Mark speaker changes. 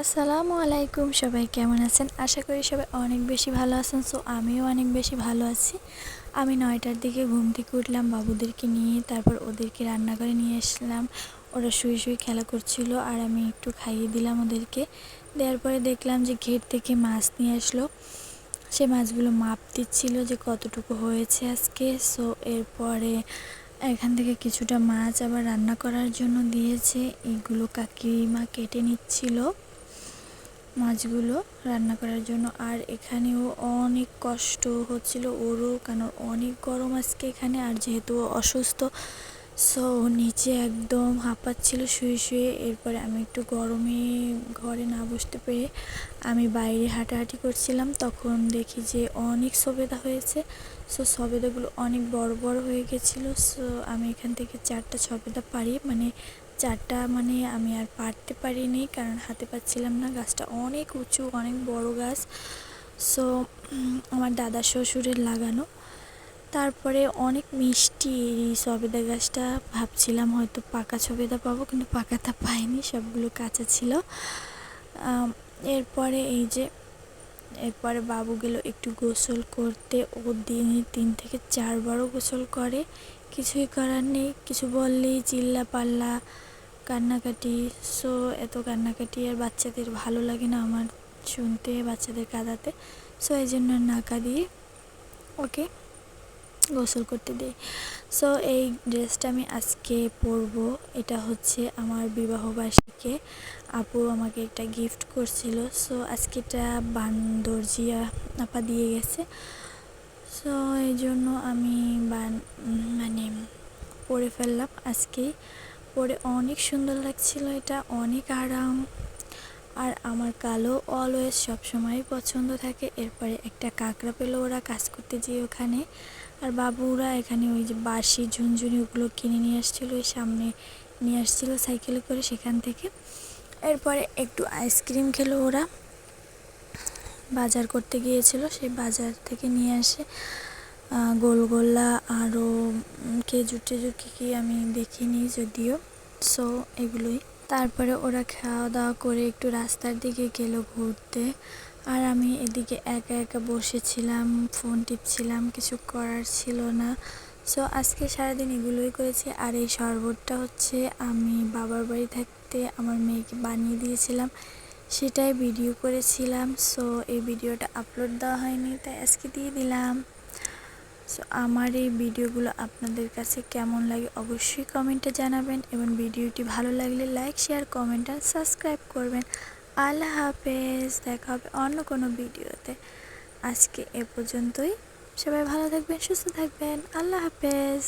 Speaker 1: আসসালামু আলাইকুম, সবাই কেমন আছেন? আশা করি সবাই অনেক বেশি ভালো আছেন, সো আমিও অনেক বেশি ভালো আছি। আমি নয়টার দিকে ঘুম থেকে উঠলাম, বাবুদেরকে নিয়ে তারপর ওদেরকে রান্নাঘরে নিয়ে আসলাম। ওরা শুয়ে শুয়ে খেলা করছিল আর আমি একটু খাইয়ে দিলাম ওদেরকে। দেওয়ার পরে দেখলাম যে ঘের থেকে মাছ নিয়ে আসলো। সে মাছগুলো মাপ দিচ্ছিল যে কতটুকু হয়েছে আজকে। সো এরপরে এখান থেকে কিছুটা মাছ আবার রান্না করার জন্য দিয়েছে। এগুলো কাকিমা কেটে নিচ্ছিল। মাছগুলো রান্না করার জন্য। আর এখানেও অনেক কষ্ট হচ্ছিল ওরও কেন অনেক গরম আজকে এখানে, আর যেহেতু অসুস্থ সো নিচে একদম হাঁপাচ্ছিল শুয়ে শুয়ে। এরপরে আমি একটু গরমে ঘরে না বসতে পেরে আমি বাইরে হাঁটাহাঁটি করছিলাম। তখন দেখি যে অনেক সবেদা হয়েছে সো সবেদাগুলো অনেক বড় বড় হয়ে গেছিল সো আমি এখান থেকে চারটা সবেদা পারি মানে চারটা মানে আমি আর পারতে পারিনি, কারণ হাতে পাচ্ছিলাম না। গাছটা অনেক উঁচু, অনেক বড় গাছ। সো আমার দাদা শ্বশুরের লাগানো। তারপরে অনেক মিষ্টি এই সবেদা গাছটা। ভাবছিলাম হয়তো পাকা সবেদা পাবো, কিন্তু পাকাটা পাইনি, সবগুলো কাঁচা ছিল। এরপরে এই যে, এরপরে বাবু গেল একটু গোসল করতে। ও দিনে তিন থেকে চারবারও গোসল করে। কিছুই করার নেই, কিছু বললেই চিল্লা পাল্লা কান্নাকাটি। সো এত কান্নাকাটি আর বাচ্চাদের ভালো লাগে না আমার শুনতে, বাচ্চাদের কাঁদাতে। সো এই জন্য না কাঁদিয়ে ওকে, গোসল করতে দিই। সো এই ড্রেসটা আমি আজকে পরবো। এটা হচ্ছে আমার বিবাহবার্ষিকে আপু আমাকে একটা গিফট করছিল। সো আজকে এটা বান্দরজিয়া আপা দিয়ে গেছে। সো এই জন্য আমি মানে পরে ফেললাম আজকেই পরে অনেক সুন্দর লাগছিল এটা, অনেক আরাম। আর আমার কালো অলওয়েজ সবসময় পছন্দ থাকে। এরপরে একটা কাঁকড়া পেল ওরা কাজ করতে যেয়ে ওখানে। আর বাবুরা এখানে ওই যে বাঁশি, ঝুনঝুনি ওগুলো কিনে নিয়ে আসছিল ওই সামনে নিয়ে আসছিল সাইকেলে করে সেখান থেকে। এরপরে একটু আইসক্রিম খেলো ওরা। বাজার করতে গিয়েছিল, সেই বাজার থেকে নিয়ে আসে গোলগোল্লা আরও খেজুর টেজুর কী কী আমি দেখিনি যদিও। সো এগুলোই। তারপরে ওরা খাওয়া দাওয়া করে একটু রাস্তার দিকে গেল ঘুরতে। আর আমি এদিকে একা একা বসেছিলাম ফোন টিপছিলাম, কিছু করার ছিল না। সো আজকে সারাদিন এগুলোই করেছি। আর এই শরবতটা হচ্ছে আমি বাবার বাড়ি থাকতে আমার মেয়েকে বানিয়ে দিয়েছিলাম। সেটাই ভিডিও করেছিলাম সো এই ভিডিওটা আপলোড দেওয়া হয়নি, তাই আজকে দিয়ে দিলাম। সো আমার এই ভিডিওগুলো আপনাদের কাছে কেমন লাগে অবশ্যই কমেন্টে জানাবেন এবং ভিডিওটি ভালো লাগলে লাইক শেয়ার কমেন্ট আর সাবস্ক্রাইব করবেন। আল্লাহ হাফেজ, দেখা হবে অন্য কোনো ভিডিওতে আজকে এ পর্যন্তই। সবাই ভালো থাকবেন, সুস্থ থাকবেন। আল্লাহ হাফেজ।